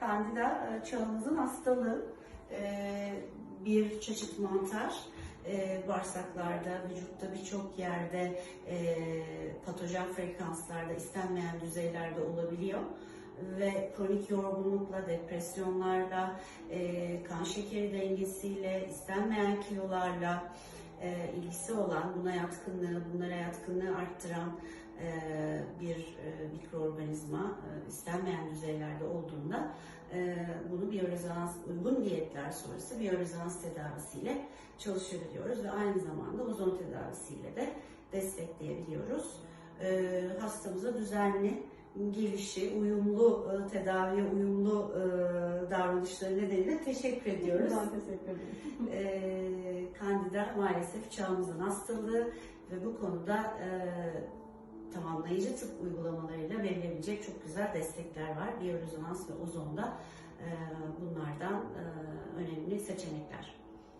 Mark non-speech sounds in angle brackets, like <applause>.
Kandida e, çağımızın hastalığı. E, bir çeşit mantar e, bağırsaklarda, vücutta birçok yerde patojen frekanslarda istenmeyen düzeylerde olabiliyor ve kronik yorgunlukla, depresyonlarla, e, kan şekeri dengesiyle, istenmeyen kilolarla e, ilgisi olan, buna yatkınlığı, bunlara yatkınlığı arttıran e, bir e, mikroorganizma e, istenmeyen düzeylerde biyorezonans uygun diyetler sonrası biyorezonans tedavisiyle çalışabiliyoruz ve aynı zamanda ozon tedavisiyle de destekleyebiliyoruz. E, hastamıza düzenli gelişi, uyumlu e, tedaviye uyumlu e, davranışları nedeniyle teşekkür ediyoruz. Ben teşekkür ederim. <laughs> E, Kandida maalesef çağımızın hastalığı ve bu konuda e, tamamlayıcı tıp uygulamalarıyla verilebilecek çok güzel destekler var. Biyorezonans ve ozonda e, bunlardan e, önemli seçenekler.